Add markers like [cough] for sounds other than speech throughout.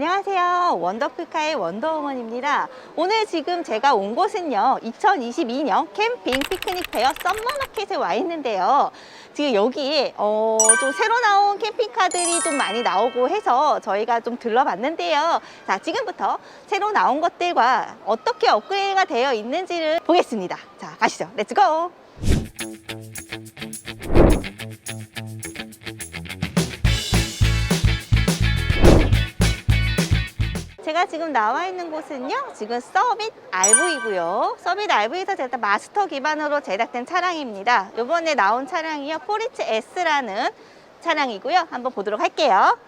안녕하세요. 원더풀카의 원더우먼입니다. 오늘 지금 제가 온 곳은요, 2022년 캠핑 피크닉 페어 썸머마켓에 와 있는데요. 지금 여기에, 어, 좀 새로 나온 캠핑카들이 좀 많이 나오고 해서 저희가 좀 들러봤는데요. 자, 지금부터 새로 나온 것들과 어떻게 업그레이드가 되어 있는지를 보겠습니다. 자, 가시죠. 렛츠고! 지금 나와 있는 곳은요, 지금 서빗 RV고요. 서빗 RV에서 제작 마스터 기반으로 제작된 차량입니다. 이번에 나온 차량이요, 포리츠 S라는 차량이고요. 한번 보도록 할게요.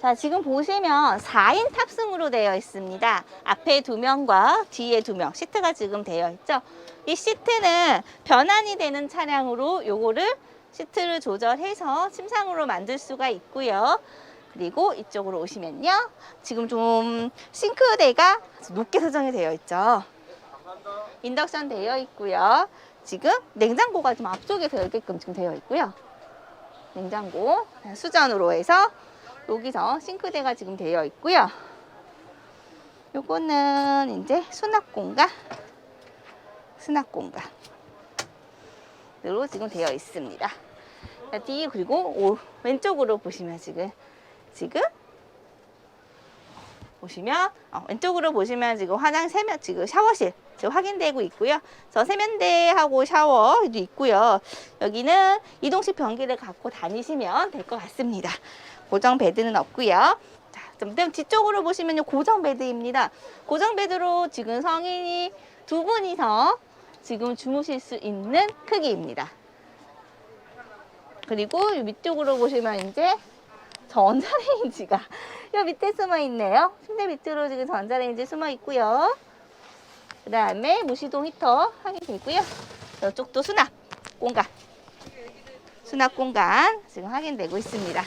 자, 지금 보시면 4인 탑승으로 되어 있습니다. 앞에 두 명과 뒤에 두 명, 시트가 지금 되어 있죠. 이 시트는 변환이 되는 차량으로 요거를 시트를 조절해서 침상으로 만들 수가 있고요. 그리고 이쪽으로 오시면요. 지금 좀 싱크대가 높게 설정이 되어 있죠. 인덕션 되어 있고요. 지금 냉장고가 좀 앞쪽에 되게끔 지금 되어 있고요. 냉장고 수전으로 해서 여기서 싱크대가 지금 되어 있고요. 요거는 이제 수납 공간, 수납 공간으로 지금 되어 있습니다. 자, 뒤 그리고 오, 왼쪽으로 보시면 지금 지금 보시면 어, 왼쪽으로 보시면 지금 화장 세면 지금 샤워실 지금 확인되고 있고요. 저 세면대하고 샤워도 있고요. 여기는 이동식 변기를 갖고 다니시면 될 것 같습니다. 고정 베드는 없고요. 자, 좀 뒤쪽으로 보시면요 고정 베드입니다. 고정 베드로 지금 성인이 두 분이서 지금 주무실 수 있는 크기입니다. 그리고 이 위쪽으로 보시면 이제 전자레인지가 여 [laughs] 밑에 숨어 있네요. 침대 밑으로 지금 전자레인지 숨어 있고요. 그 다음에 무시동 히터 확인되고요. 이쪽도 수납 공간. 수납 공간 지금 확인되고 있습니다.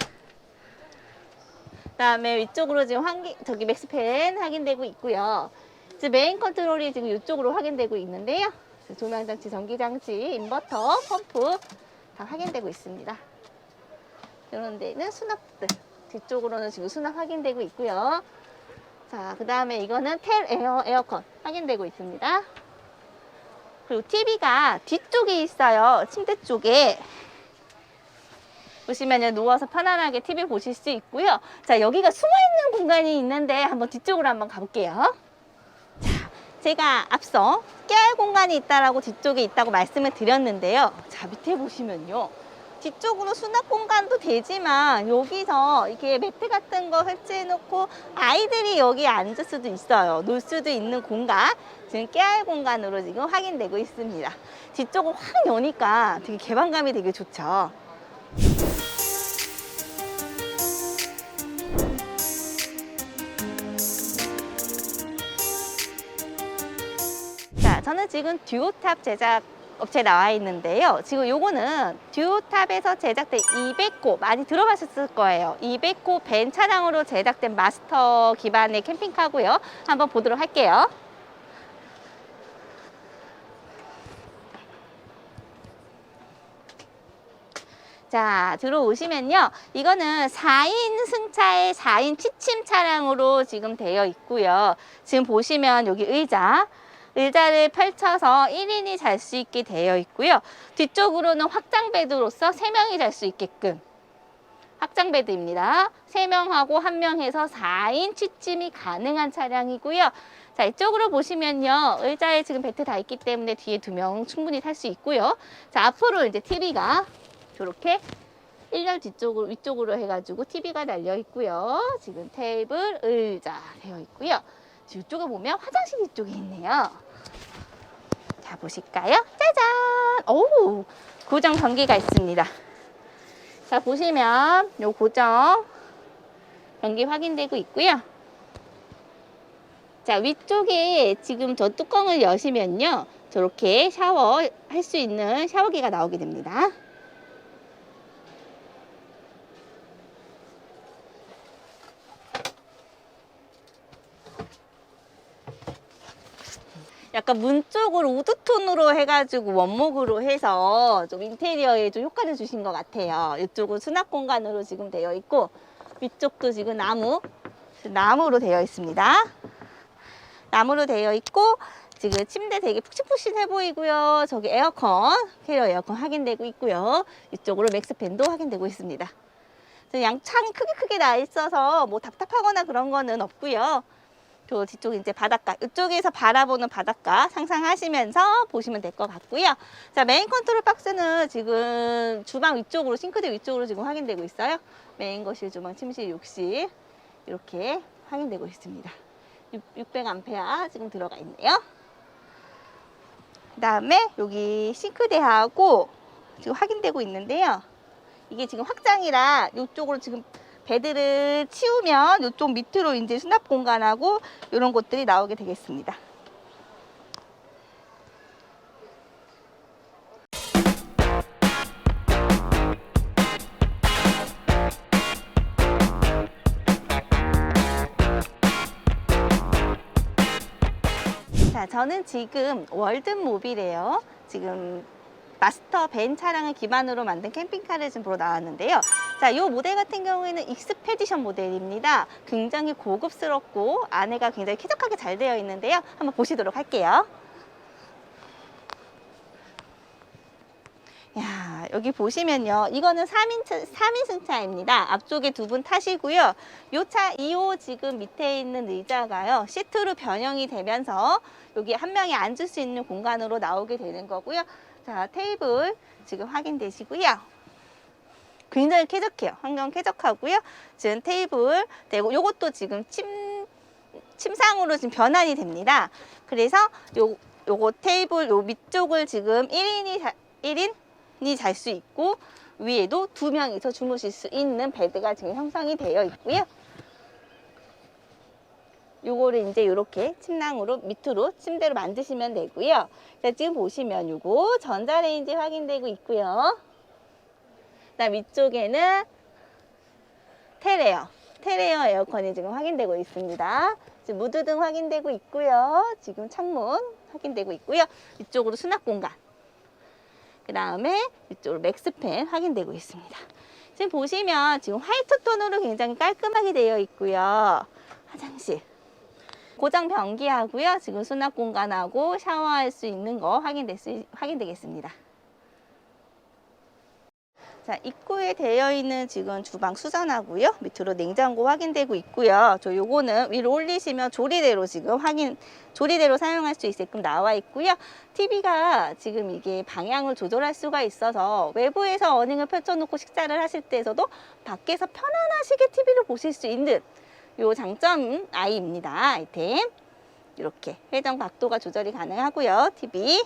그 다음에 위쪽으로 지금 환기, 저기 맥스팬 확인되고 있고요. 지금 메인 컨트롤이 지금 이쪽으로 확인되고 있는데요. 조명장치, 전기장치, 인버터, 펌프 다 확인되고 있습니다. 이런 데는 수납들. 뒤쪽으로는 지금 수납 확인되고 있고요. 자, 그 다음에 이거는 텔 에어 에어컨 확인되고 있습니다. 그리고 TV가 뒤쪽에 있어요. 침대 쪽에. 보시면 누워서 편안하게 TV 보실 수 있고요. 자, 여기가 숨어 있는 공간이 있는데 한번 뒤쪽으로 한번 가볼게요. 자, 제가 앞서 깨알 공간이 있다라고 뒤쪽에 있다고 말씀을 드렸는데요. 자, 밑에 보시면요. 뒤쪽으로 수납 공간도 되지만 여기서 이렇게 매트 같은 거 설치해 놓고 아이들이 여기 앉을 수도 있어요. 놀 수도 있는 공간. 지금 깨알 공간으로 지금 확인되고 있습니다. 뒤쪽을 확 여니까 되게 개방감이 되게 좋죠. 자, 저는 지금 듀오탑 제작 업체에 나와 있는데요. 지금 요거는 듀오탑에서 제작된 200호 많이 들어가셨을 거예요. 200호 벤 차량으로 제작된 마스터 기반의 캠핑카고요. 한번 보도록 할게요. 자, 들어오시면요. 이거는 4인 승차의 4인 취침 차량으로 지금 되어 있고요. 지금 보시면 여기 의자, 의자를 펼쳐서 1인이 잘 수 있게 되어 있고요. 뒤쪽으로는 확장 베드로서 3명이 잘 수 있게끔 확장 베드입니다. 3명하고 1명 해서 4인 취침이 가능한 차량이고요. 자, 이쪽으로 보시면요. 의자에 지금 배트 다 있기 때문에 뒤에 두 명 충분히 탈 수 있고요. 자, 앞으로 이제 TV가 이렇게 1열 뒤쪽으로 위쪽으로 해가지고 TV가 달려 있고요. 지금 테이블, 의자 되어 있고요. 이쪽에 보면 화장실 이쪽에 있네요. 자, 보실까요? 짜잔! 오! 고정 변기가 있습니다. 자, 보시면 요 고정 변기 확인되고 있고요. 자, 위쪽에 지금 저 뚜껑을 여시면요. 저렇게 샤워 할 수 있는 샤워기가 나오게 됩니다. 약간 문 쪽으로 우드톤으로 해가지고 원목으로 해서 좀 인테리어에 좀 효과를 주신 것 같아요. 이쪽은 수납 공간으로 지금 되어 있고 위쪽도 지금 나무 나무로 되어 있습니다. 나무로 되어 있고 지금 침대 되게 푹신푹신해 보이고요. 저기 에어컨 캐리어 에어컨 확인되고 있고요. 이쪽으로 맥스팬도 확인되고 있습니다. 양창이 크게 크게 나 있어서 뭐 답답하거나 그런 거는 없고요. 저 뒤쪽 이제 바닷가 이쪽에서 바라보는 바닷가 상상하시면서 보시면 될 것 같고요. 자 메인 컨트롤 박스는 지금 주방 위쪽으로 싱크대 위쪽으로 지금 확인되고 있어요. 메인 거실, 주방, 침실, 욕실 이렇게 확인되고 있습니다. 600A 지금 들어가 있네요. 그 다음에 여기 싱크대하고 지금 확인되고 있는데요. 이게 지금 확장이라 이쪽으로 지금 베드를 치우면 이쪽 밑으로 이제 수납 공간하고 이런 것들이 나오게 되겠습니다. 자, 저는 지금 월든모빌이에요. 지금 마스터 벤 차량을 기반으로 만든 캠핑카를 지금 보러 나왔는데요. 자, 이 모델 같은 경우에는 익스페디션 모델입니다. 굉장히 고급스럽고 안에가 굉장히 쾌적하게 잘 되어 있는데요. 한번 보시도록 할게요. 야, 여기 보시면요. 이거는 3인, 3인 승 차입니다. 앞쪽에 두 분 타시고요. 요 차 2호 지금 밑에 있는 의자가요. 시트로 변형이 되면서 여기 한 명이 앉을 수 있는 공간으로 나오게 되는 거고요. 자, 테이블 지금 확인되시고요. 굉장히 쾌적해요. 환경 쾌적하고요. 지금 테이블 되고 요것도 지금 침 침상으로 지금 변환이 됩니다. 그래서 요 요거 테이블 요 밑쪽을 지금 1인이 자, 1인이 잘 수 있고 위에도 두 명이서 주무실 수 있는 베드가 지금 형성이 되어 있고요. 요거를 이제 이렇게 침낭으로 밑으로 침대로 만드시면 되고요. 자, 지금 보시면 요거 전자레인지 확인되고 있고요. 그다음 위쪽에는 테레어, 테레어 에어컨이 지금 확인되고 있습니다. 지금 무드등 확인되고 있고요. 지금 창문 확인되고 있고요. 이쪽으로 수납 공간. 그 다음에 이쪽으로 맥스팬 확인되고 있습니다. 지금 보시면 지금 화이트 톤으로 굉장히 깔끔하게 되어 있고요. 화장실. 고장 변기하고요. 지금 수납 공간하고 샤워할 수 있는 거 확인될 수, 확인되겠습니다. 자, 입구에 되어 있는 지금 주방 수전하고요. 밑으로 냉장고 확인되고 있고요. 저 요거는 위로 올리시면 조리대로 지금 확인, 조리대로 사용할 수 있게끔 나와 있고요. TV가 지금 이게 방향을 조절할 수가 있어서 외부에서 어닝을 펼쳐놓고 식사를 하실 때에서도 밖에서 편안하시게 TV를 보실 수 있는 요 장점 아이입니다. 아이템. 이렇게 회전 각도가 조절이 가능하고요. TV.